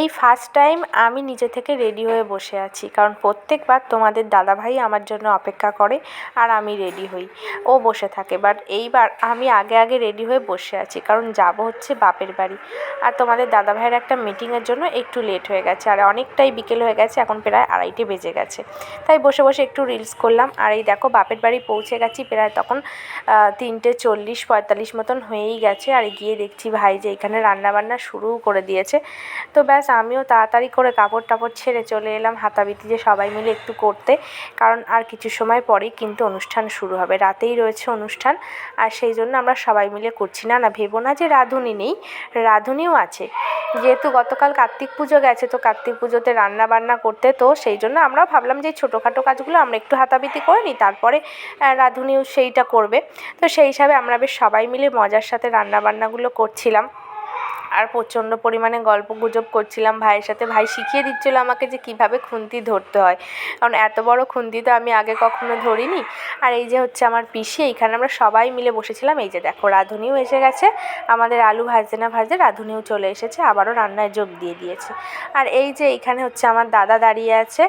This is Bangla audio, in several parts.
এই ফার্স্ট টাইম আমি নিজে থেকে রেডি হয়ে বসে আছি। কারণ প্রত্যেকবার তোমাদের দাদাভাই আমার জন্য অপেক্ষা করে আর আমি রেডি হই। ও বসে থাকে। বাট এইবার আমি আগে আগে রেডি হয়ে বসে আছি। কারণ যাব হচ্ছে বাপের বাড়ি। আর তোমাদের দাদাভাইয়ের একটা মিটিংয়ের জন্য একটু লেট হয়ে গেছে। আর অনেকটাই বিকেল হয়ে গেছে। এখন প্রায় আড়াইটে বেজে গেছে। তাই বসে বসে একটু রিলস করলাম। আর এই দেখো বাপের বাড়ি পৌঁছে গেছি প্রায় তখন তিনটে চল্লিশ, পঁয়তাল্লিশ মতন হয়েই গেছে। আর গিয়ে দেখছি ভাই যে এখানে রান্নাবান্না শুরুও করে দিয়েছে। তো ব্যাস আমিও তাড়াতাড়ি করে কাপড় টাপড় ছেড়ে চলে এলাম হাতাবিতি যে সবাই মিলে একটু করতে। কারণ আর কিছু সময় পরেই কিন্তু অনুষ্ঠান শুরু হবে। রাতেই রয়েছে অনুষ্ঠান, আর সেই জন্য আমরা সবাই মিলে করছি। না না, ভেবো না যে রাঁধুনি নেই, রাঁধুনিও আছে। যেহেতু গতকাল কার্তিক পুজো গেছে, তো কার্তিক পুজোতে রান্না বান্না করতে, তো সেই জন্য আমরাও ভাবলাম যে ছোটোখাটো কাজগুলো আমরা একটু হাতাবিতি করে নিই, তারপরে রাঁধুনিও সেইটা করবে। তো সেই হিসাবে আমরা বেশ সবাই মিলে মজার সাথে রান্নাবান্নাগুলো করছিলাম। আর প্রচণ্ড পরিমাণে গল্প গুজব করছিলাম ভাইয়ের সাথে। ভাই শিখিয়ে দিচ্ছিল আমাকে যে কীভাবে খুন্তি ধরতে হয়। কারণ এত বড় খুন্তি তো আমি আগে কখনো ধরিনি। আর এই যে হচ্ছে আমার পিসি, এইখানে আমরা সবাই মিলে বসেছিলাম। এই যে দেখো, রাঁধুনিও এসে গেছে। আমাদের আলু ভাজতে না ভাজতে রাঁধুনিও চলে এসেছে, আবারও রান্নায় যোগ দিয়ে দিয়েছে। আর এই যে এইখানে হচ্ছে আমার দাদা দাঁড়িয়ে আছে,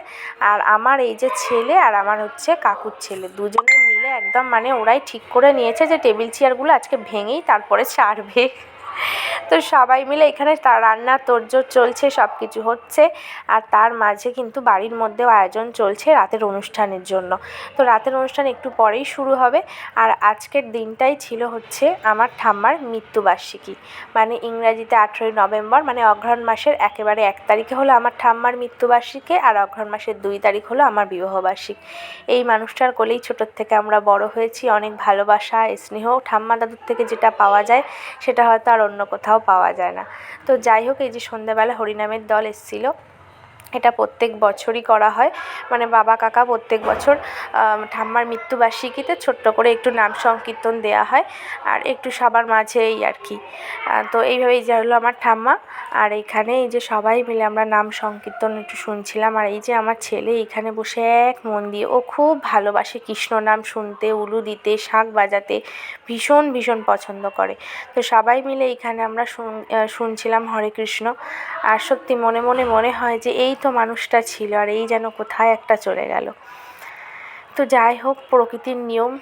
আর আমার এই যে ছেলে আর আমার হচ্ছে কাকুর ছেলে। দুজনে মিলে একদম মানে ওরাই ঠিক করে নিয়েছে যে টেবিল চেয়ারগুলো আজকে ভেঙেই তারপরে ছাড়বে তো সবাই মিলে এখানে তা রান্নার তোড়জোড় চলছে সব কিছু হচ্ছে। আর তার মাঝে কিন্তু বাড়ির মধ্যেও আয়োজন চলছে রাতের অনুষ্ঠানের জন্য। তো রাতের অনুষ্ঠান একটু পরেই শুরু হবে। আর আজকের দিনটাই ছিল হচ্ছে আমার ঠাম্মার মৃত্যুবার্ষিকী। মানে ইংরাজিতে আঠেরোই নভেম্বর মানে অঘ্রাণ মাসের একেবারে এক তারিখে হলো আমার ঠাম্মার মৃত্যুবার্ষিকী আর অঘ্রাণ মাসের দুই তারিখ হলো আমার বিবাহবার্ষিক। এই মানুষটার কোলেই ছোটোর থেকে আমরা বড় হয়েছি, অনেক ভালোবাসা, স্নেহ। ঠাম্মা দাদুর থেকে যেটা পাওয়া যায়, সেটা হয়তো আর অন্য কোথাও পাওয়া যায় না। তো যাই হোক এই যে সন্ধ্যাবেলা হরিনামের দল এসেছিল এটা প্রত্যেক বছরই করা হয়। মানে বাবা, কাকা প্রত্যেক বছর ঠাম্মার মৃত্যুবার্ষিকীতে ছোট্ট করে একটু নাম সংকীর্তন দেওয়া হয় আর একটু সবার মাঝে এই আর কি। তো এইভাবেই যে হলো আমার ঠাম্মা। আর এইখানে এই যে সবাই মিলে আমরা নাম সংকীর্তন একটু শুনছিলাম। আর এই যে আমার ছেলে এইখানে বসে এক মন দিয়ে, ও খুব ভালোবাসে কৃষ্ণ নাম শুনতে, উলু দিতে, শাঁখ বাজাতে, ভীষণ ভীষণ পছন্দ করে। তো সবাই মিলে এইখানে আমরা শুনছিলাম হরে কৃষ্ণ। আর সত্যি মনে মনে মনে হয় যে এই তো মানুষটা ছিল আর এই যেন কোথায় একটা চলে গেল। তো যাই হোক, প্রকৃতির নিয়ম,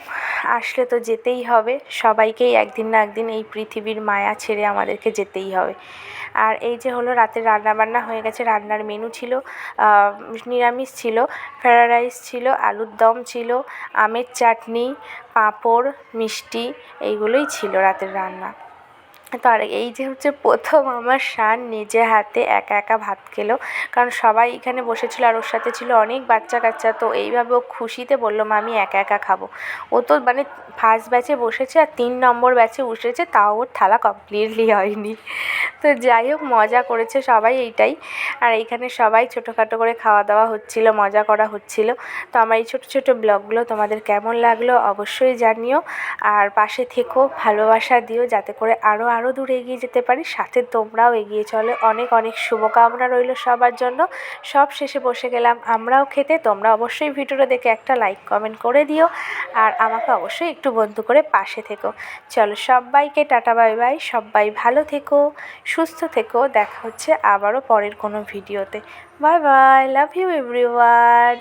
আসলে তো যেতেই হবে। সবাইকেই একদিন না একদিন এই পৃথিবীর মায়া ছেড়ে আমাদেরকে যেতেই হবে। আর এই যে হলো রাতে রান্নাবান্না হয়ে গেছে, রান্নার মেনু ছিল নিরামিষ ছিল, ফ্রায়েড রাইস ছিল, আলুর দম ছিল, আমের চাটনি, পাঁপড়, মিষ্টি, এইগুলোই ছিল রাতের রান্না। তো আর এই যে হচ্ছে প্রথম আমার সান নিজে হাতে একা একা ভাত খেলো। কারণ সবাই এখানে বসেছিল আর ওর সাথে ছিল অনেক বাচ্চা কাচ্চা। তো এইভাবে ও খুশিতে বলল মা আমি একা একা খাব। ও তো মানে ফার্স্ট ব্যাচে বসেছে আর তিন নম্বর ব্যাচে উঠেছে, তাও ওর থালা কমপ্লিটলি হয়নি। তো যাই হোক, মজা করেছে সবাই এইটাই। আর এইখানে সবাই ছোটোখাটো করে খাওয়া দাওয়া হচ্ছিল, মজা করা হচ্ছিল। তো আমার এই ছোটো ছোটো ব্লগগুলো তোমাদের কেমন লাগল অবশ্যই জানিও। আর পাশে থেকো, ভালোবাসা দিও, যাতে করে আরও আরও দূর এগিয়ে যেতে পারি। সাথে তোমরাও এগিয়ে চলো। অনেক অনেক শুভকামনা রইল সবার জন্য। সব শেষে বসে গেলাম আমরাও খেতে। তোমরা অবশ্যই ভিডিওটা দেখে একটা লাইক, কমেন্ট করে দিও। আর আমাকে অবশ্যই একটু বন্ধু করে পাশে থেকো। চলো সবাইকে টাটা, বাই বাই। সবাই ভালো থেকো। সুস্থ থেকেও দেখা হচ্ছে আবারও পরের কোনো ভিডিওতে। Bye bye love you everyone